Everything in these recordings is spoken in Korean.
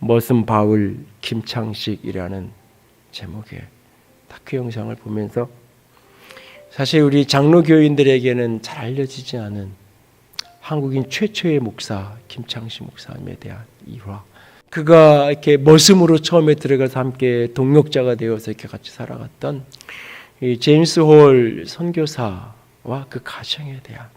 머슴 바울 김창식이라는 제목의 다큐 영상을 보면서 사실 우리 장로 교인들에게는 잘 알려지지 않은 한국인 최초의 목사 김창식 목사님에 대한 일화. 그가 이렇게 머슴으로 처음에 들어가서 함께 동역자가 되어서 이렇게 같이 살아갔던 이 제임스 홀 선교사와 그 가정에 대한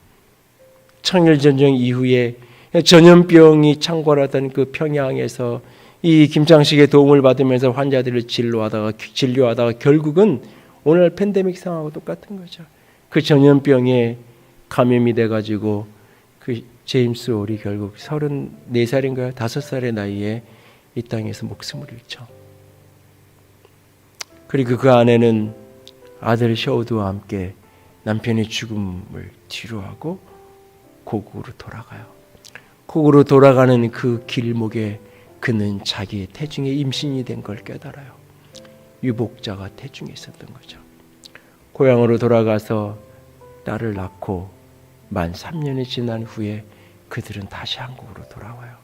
청일 전쟁 이후에 전염병이 창궐하던 그 평양에서 이 김창식의 도움을 받으면서 환자들을 진료하다가 진료하다가 결국은 오늘 팬데믹 상황하고 똑같은 거죠. 그 전염병에 감염이 돼 가지고 그 제임스 홀이 결국 34살인가요? 5살의 나이에 이 땅에서 목숨을 잃죠. 그리고 그 안에는 아들 셔우드와 함께 남편의 죽음을 뒤로하고 고국으로 돌아가요. 고국으로 돌아가는 그 길목에 그는 자기의 태중에 임신이 된 걸 깨달아요. 유복자가 태중에 있었던 거죠. 고향으로 돌아가서 딸을 낳고 만 3년이 지난 후에 그들은 다시 한국으로 돌아와요.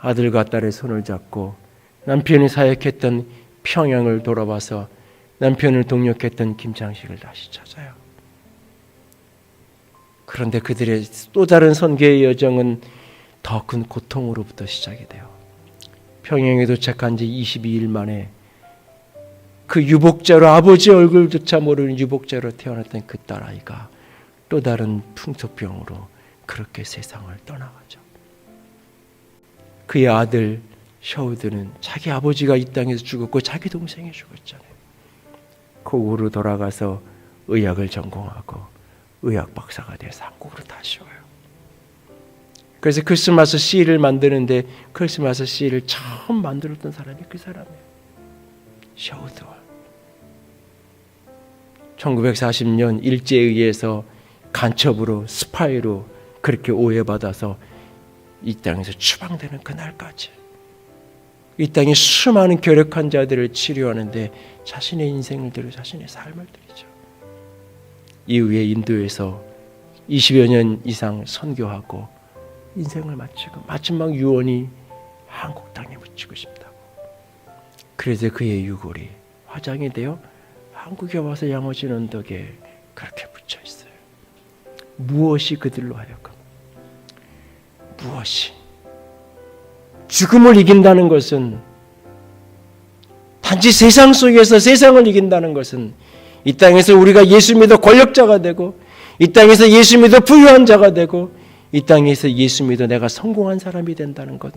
아들과 딸의 손을 잡고 남편이 사역했던 평양을 돌아와서 남편을 동역했던 김창식을 다시 찾아요. 그런데 그들의 또 다른 선교의 여정은 더 큰 고통으로부터 시작이 돼요. 평양에 도착한 지 22일 만에 그 유복자로 아버지 얼굴조차 모르는 유복자로 태어났던 그 딸아이가 또 다른 풍토병으로 그렇게 세상을 떠나가죠. 그의 아들 셔우드는 자기 아버지가 이 땅에서 죽었고 자기 동생이 죽었잖아요. 고국으로 돌아가서 의학을 전공하고 의학 박사가 돼서 한국으로 다시 와요. 그래서 크리스마스 시를 만드는데 크리스마스 시를 처음 만들었던 사람이 그 사람이에요. 셔우드월. 1940년 일제에 의해서 간첩으로 스파이로 그렇게 오해받아서 이 땅에서 추방되는 그날까지 이 땅에 수많은 결핵 환자들을 치료하는데 자신의 인생을 들여 자신의 삶을 들이죠. 이후에 인도에서 20여 년 이상 선교하고 인생을 마치고 마지막 유언이 한국 땅에 묻히고 싶다고. 그래서 그의 유골이 화장이 되어 한국에 와서 양호진 언덕에 그렇게 붙여 있어요. 무엇이 그들로 하여금 무엇이 죽음을 이긴다는 것은 단지 세상 속에서 세상을 이긴다는 것은 이 땅에서 우리가 예수 믿어 권력자가 되고 이 땅에서 예수 믿어 부유한 자가 되고 이 땅에서 예수 믿어 내가 성공한 사람이 된다는 것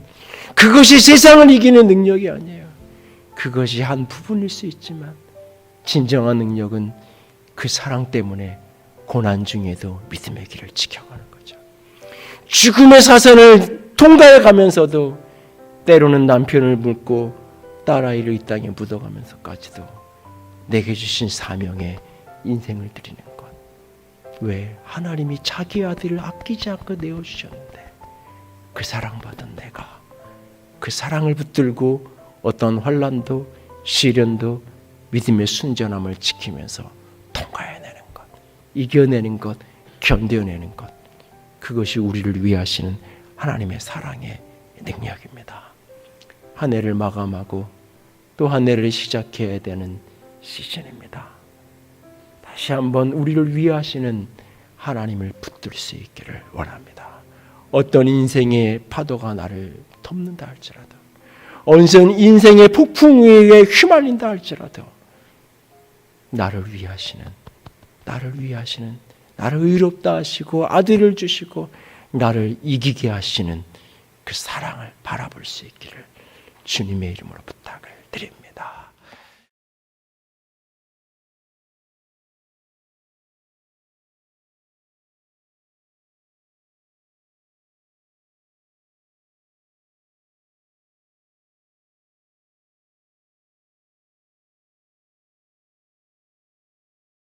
그것이 세상을 이기는 능력이 아니에요. 그것이 한 부분일 수 있지만 진정한 능력은 그 사랑 때문에 고난 중에도 믿음의 길을 지켜가는 거죠. 죽음의 사선을 통과해 가면서도 때로는 남편을 묻고 딸아이를 이 땅에 묻어가면서까지도 내게 주신 사명에 인생을 드리는 것. 왜 하나님이 자기 아들을 아끼지 않고 내어 주셨는데 그 사랑받은 내가 그 사랑을 붙들고 어떤 환란도 시련도 믿음의 순전함을 지키면서 통과해내는 것, 이겨내는 것, 견뎌내는 것. 그것이 우리를 위하시는 하나님의 사랑의 능력입니다. 한 해를 마감하고 또 한 해를 시작해야 되는 시즌입니다. 다시 한번 우리를 위하시는 하나님을 붙들 수 있기를 원합니다. 어떤 인생의 파도가 나를 덮는다 할지라도, 어떤 인생의 폭풍 위에 휘말린다 할지라도, 나를 위하시는, 나를 위하시는, 나를 의롭다 하시고 아들을 주시고 나를 이기게 하시는 그 사랑을 바라볼 수 있기를 주님의 이름으로 부탁을 드립니다.